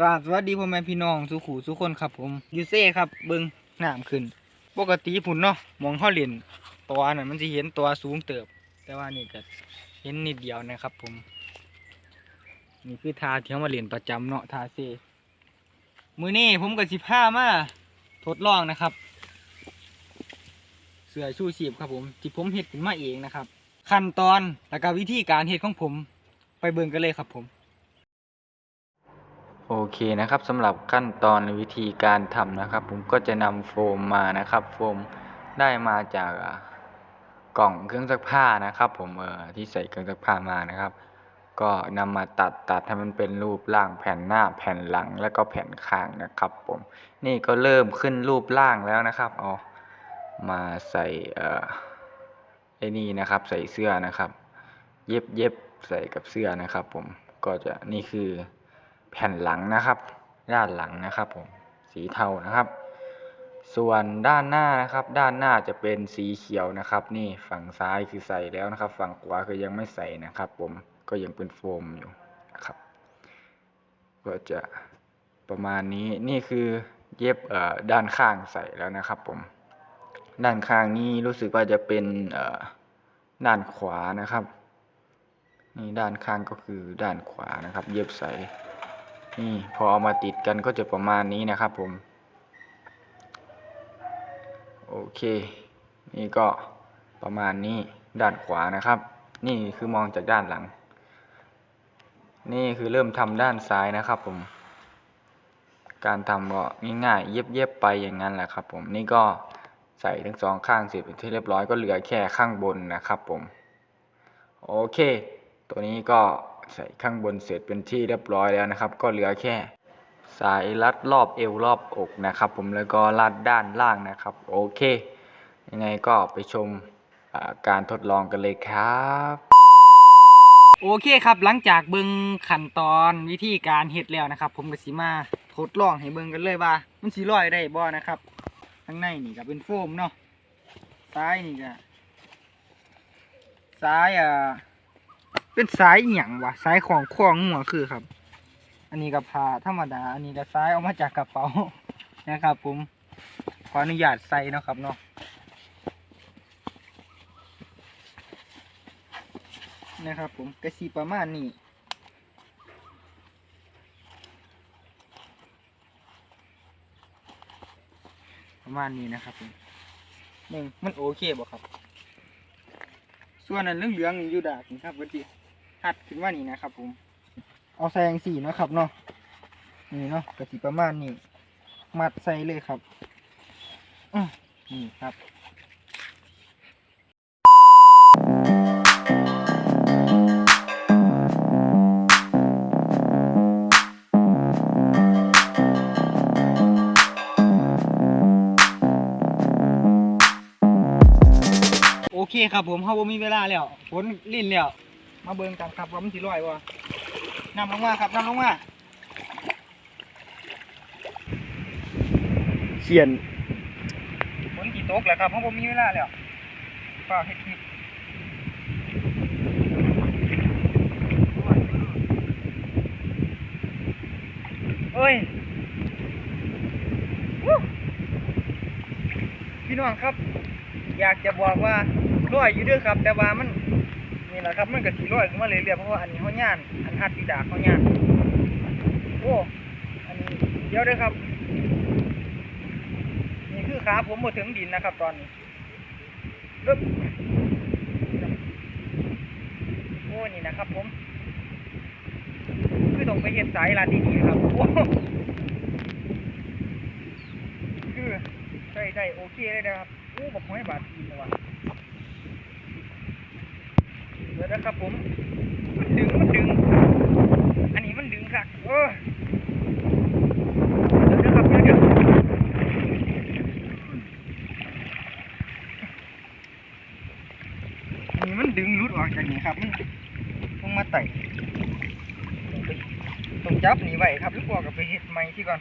กราบสวัสดีพ่อแม่พี่น้องสุขูสุคนครับผมยูเซ่ครับเบิ้งน้ำขึ้น ปกติพุ่นเนาะมองเขาเล่นตัวน่ะมันจะเห็นตัวสูงเติบ แต่ว่านี่ก็เห็นนิดเดียวนะครับ ผม นี่คือทาเที่เขามาเล่นประจำเนาะทาเซ่มือนี้ผมกับสิผ้ามาทดลองนะครับ เสือชูชีพครับผมที่ผมเฮ็ดขึ้นมาเองนะครับ ขั้นตอนและก็วิธีการเฮ็ดของผม ไปเบิ่งกันเลยครับผม โอเคนะครับสำหรับขั้นตอนวิธีการทำนะครับ ผมก็จะนำโฟมมานะครับ โฟมได้มาจากกล่องเครื่องซักผ้านะครับ ผมเออที่ใส่เครื่องซักผ้ามานะครับ ก็นำมาตัดตัดให้มันเป็นรูปร่างแผ่นหน้าแผ่นหลังแล้วก็แผ่นข้างนะครับ ผมนี่ก็เริ่มขึ้นรูปร่างแล้วนะครับเอามาใส่เอ่อไอ้นี่นะครับ ใส่เสื้อนะครับ เย็บเย็บใส่กับเสื้อนะครับ ผมก็จะนี่คือ แผ่นหลังนะครับด้านหลังนะครับผมสีเทานะครับ ส่วนด้านหน้านะครับ ด้านหน้าจะเป็นสีเขียวนะครับ นี่ฝั่งซ้ายคือใส่แล้วนะครับ ฝั่งขวาคือยังไม่ใส่นะครับ ผมก็ยังเป็นโฟมอยู่นะครับ ก็จะประมาณนี้นี่คือเย็บด้านข้างใส่แล้วนะครับ ผม ด้านข้างนี้รู้สึกว่าจะเป็นด้านขวานะครับนี่ด้านข้างก็คือด้านขวานะครับ เย็บใส่ นี่พอเอามาติดกันก็จะประมาณนี้นะครับผม โอเค นี่ก็ประมาณนี้ด้านขวานะครับ นี่คือมองจากด้านหลัง นี่คือเริ่มทำด้านซ้ายนะครับผม การทำก็ง่ายๆ เย็บๆไปอย่างนั้นแหละครับผม นี่ก็ใส่ทั้งสองข้างเสร็จเป็นที่เรียบร้อยก็เหลือแค่ข้างบนนะครับผม โอเค ตัวนี้ก็ ใส่ข้างบนเสร็จเป็นที่เรียบร้อยแล้วนะครับ ก็เหลือแค่ สายรัดรอบเอวรอบอกนะครับ ผมแล้วก็รัดด้านล่างนะครับ โอเค ยังไงก็ไปชมการทดลองกันเลยครับ โอเคครับหลังจากเบิ่งขั้นตอนวิธีการเฮ็ดแล้วนะครับ ผมก็สิมาทดลองให้เบิ่งกันเลยว่า มันสิลอยได้บ่นะครับข้างในนี่ก็เป็นโฟมเนาะซ้ายนี่ก็ซ้ายอ่า เป็นสายหย่งวะสายของข้องหัวคือครับ อันนี้ก็ผ้าธรรมดา อันนี้ก็ซ้ายออกมาจากกระเป๋านะครับ ผมขออนุญาตใส่นะครับเนาะนะครับ ผมกระสีประมาณนี้ประมาณนี้นะครับผมหนึ่งมันโอเคบ่ครับ ส่วนนั้นเหลืองๆนี่อยู่ดากนี่ครับวันที่ หัดขึ้นว่านี่นะครับ ผม เอาใส่ยังสี่นะครับเนาะนี่เนาะกระสีประมาณนี้มัดใส่เลยครับอื้อนี่ครับโอเคครับผมเขาบ่มีเวลาแล้วฝนลิ่นแล้ว มาเบิ่งกันครับว่ามันสิลอยบ่นำลงมาครับนำลงมาเขียนฝนกี่ตกแล้วครับเขาบ่มีเวลาแล้วฝากเฮ็ดคลิปเอ้ยวู้พี่น้องครับ อยากจะบอกว่าร้อยอยู่เด้วยครับ แต่ว่ามันนี่ แหละครับมันก็สีร้อยขึ้นมาเรื่อยๆเพราะว่าอันนี้เขาย่านอันฮัดปีดาเขาย่านโอ้อันนี้เดี๋ยวด้อครับ นี่คือขาผมมาถึงดินนะครับ ตอนนี้ปึ๊บโอ้นี่นะครับ ผม คือต้องไปเห็นสายลาดดีๆครับโอ้คือใช่ได้โอเคเลยนะครับโอ้บอกให้บาททีนะวะ เดี๋ยวนะครับผม มันดึง มันดึง อันนี้มันดึงคักเออเดี๋ยวนะครับเดี๋ยวเดี๋ยวอันนี้มันดึงรุดออกจากนี่ครับ มันต้องมาไต่ต้องต้องจับหนีไว้ครับหรือว่ากับไปเห็ดไม้ที่ก่อน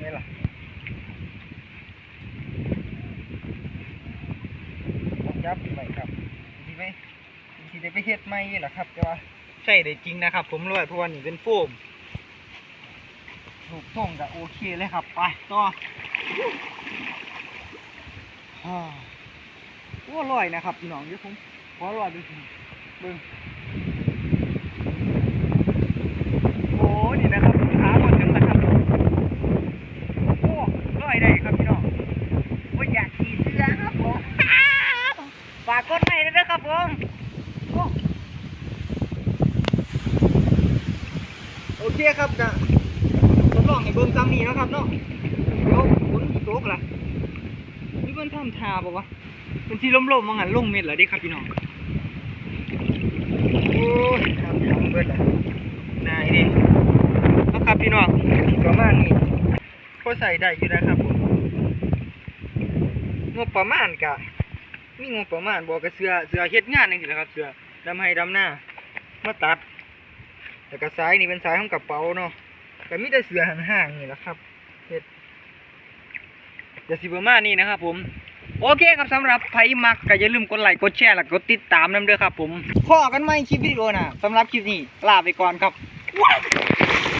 นี่ล่ะผม ยับไปครับทีไปทีได้ไปเฮ็ดไม่ล่ะครับแต่ว่าใช่ได้จริงนะครับ ผมเลยเพราะว่านี่เป็นโฟมลูกส่งก็โอเคเลยครับ ไปต่อฮ่าโอ้ลอยนะครับพี่น้องเดี๋ยวผมขอลอยดูสิเบิ่งโอ้นี่นะครับขาหมดถึงนะครับโอ้ลอยได้ครับพี่น้องว่าอยากขี่เรือครับผม ฝากกดไลค์ด้วยนะครับผมโอ้ โอเคครับกะทดลองให้เบิ่งซ้ำนี้นะครับเนาะเดี๋ยวฝนสิตกล่ะนี่มันทำทาบ่วะเป็นที่ล่มๆมังหันลงเม็ดแล้วเดิครับพี่น้องโอ้ยทำทำเบิดอะนายดินะครับพี่น้องประมาณนี้พอใส่ได้อยู่นะครับผมงบประมาณกะมีงบประมาณบอกกับเสือเสือเฮ็ดงานจังซี่แหละครับเสือดำให้ดำหน้ามาตัด แล้วก็สายนี่เป็นสายของกระเป๋าเนาะแต่มีแต่เสือห่างๆนี่แหละครับเห็ดจะสิประมาณนี้นะครับ ผม โอเคครับสำหรับไพมักก็อย่าลืมกดไลค์กดแชร์แล้วกดติดตามนำเด้อครับ ผมพอกันไหม่คลิปวิดีโอน่ะสำหรับคลิปนี้ลาไปก่อนครับ